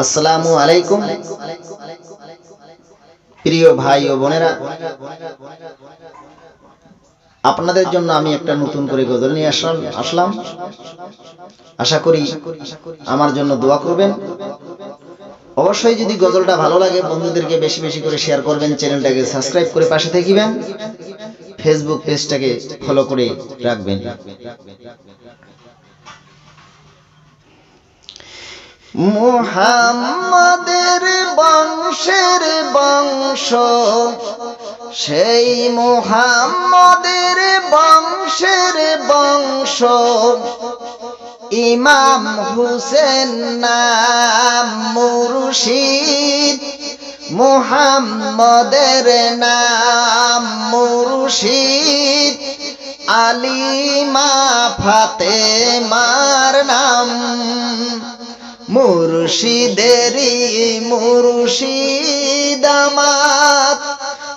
আসসালামু আলাইকুম। প্রিয় ভাই ও বোনেরা, আপনাদের জন্য আমি একটা নতুন করে গজল নিয়ে আসলাম আসলাম। আশা করি আমার জন্য দোয়া করবেন। অবশ্যই যদি গজলটা ভালো লাগে, বন্ধুদেরকে বেশি বেশি করে শেয়ার করবেন, চ্যানেলটাকে সাবস্ক্রাইব করে পাশে থাকিবেন। ফেসবুক পেজটাকে ফলো করে রাখবেন। মুহাম্মাদের বংশের বংশ, সেই মুহাম্মাদের বংশের বংশ। ইমাম হুসেন নাম মুর্শিদ, মুহাম্মদের নাম মুর্শিদ। আলিমা ফাতেমার নাম। মুর্শিদেরি মুর্শিদ আমাত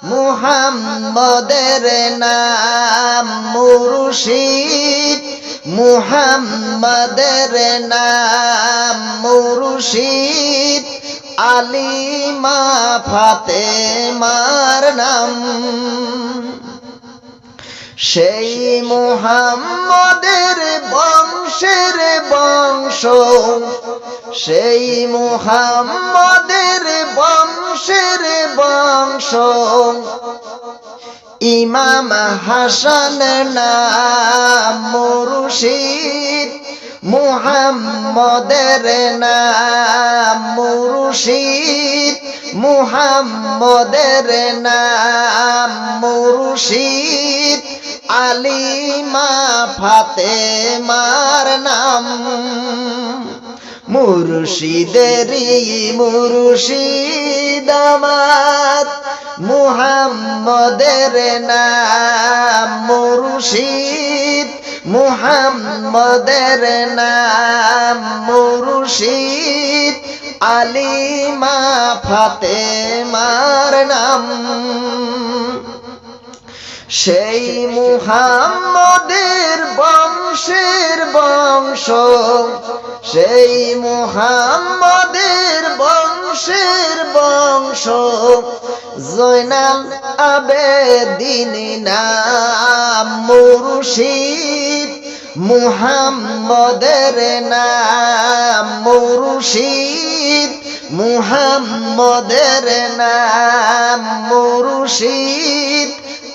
মুহাম্মদের নাম মুর্শিদ। মুহাম্মদের নাম মুর্শিদ। আলিমা ফাতেমার নাম। সেই মুহাম্মদের বংশের বংশ, সেই মুহাম্মদের বংশের বংশ। ইমাম হাসান নাম মুর্শিদ, মুহাম্মদের নাম মুর্শিদ, মুহাম্মদের নাম মুর্শিদ। আলিমা ফাতে ফাতেমার নাম। মুর্শিদেরি মুর্শিদ আমার। মুহাম্মদের নাম মুর্শিদ। মুহাম্মদের নাম মুর্শিদ। আলিমা ফাতেমার নাম। সেই মুহাম্মদের বংশের বংশ, সেই মুহাম্মদের বংশের বংশ। জৈনাল আবেদিন নাম মুর্শিদ, মুহাম্মদের নাম মুর্শিদ, মুহাম্মদের নাম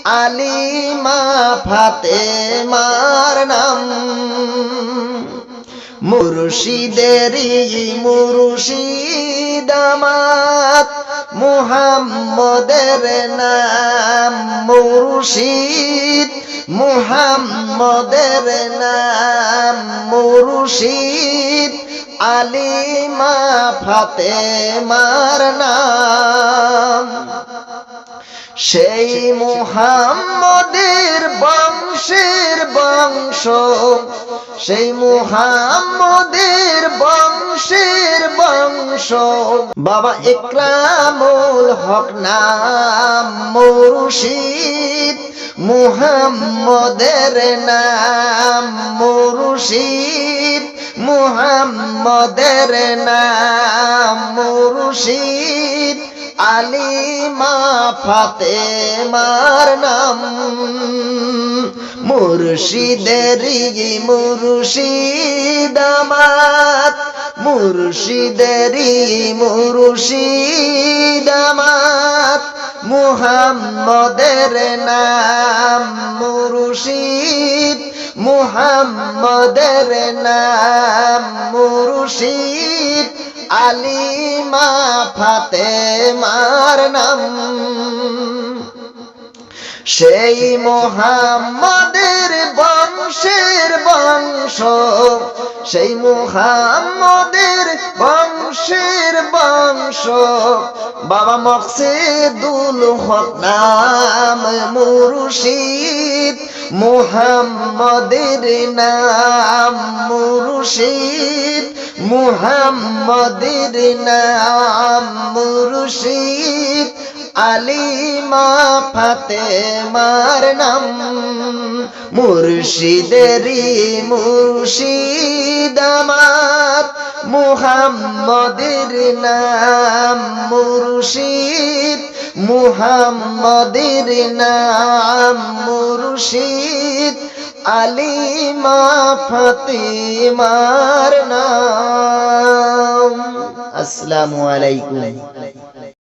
আলিমা ফাতে ফাতেমার নাম। মুর্শিদেরি মুর্শিদ আমাত মুহাম্মদের নাম মুর্শিদ। মুহাম্মদের নাম মুর্শিদ। আলিমা ফাতেমার নাম। সেই মুহাম্মদের বংশের বংশ, সেই মুহাম্মদের বংশের বংশ। বাবা ইকরামুল হক নাম মুর্শিদ, মুহাম্মদের নাম মুর্শিদ, মুহাম্মদের নাম মুর্শিদ। আলিমা ফাতেমার নাম। মুর্শিদেরি মুর্শিদ আমাত। মুর্শিদেরি মুর্শিদ আমাত। মুহাম্মদের নাম মুর্শিদ। মুহাম্মদের নাম মুর্শিদ। আলিমা ফাতেমার নাম। সেই মোহাম্মদের বংশের বংশ, সেই মোহাম্মদের বংশের বংশ। বাবা মকসেদুল হক নাম মুর্শিদ মুহাম্মদের নাম মুর্শিদ মুহাম্মদের নাম মুর্শিদ। আলিমা ফাতেমার নাম মুর্শিদেরি মুর্শিদ আমার। মুহাম্মদের নাম মুর্শিদ মুহাম্মদের নাম মুর্শিদ। আলিমা ফাতিমার নাম। আসসালামু আলাইকুম।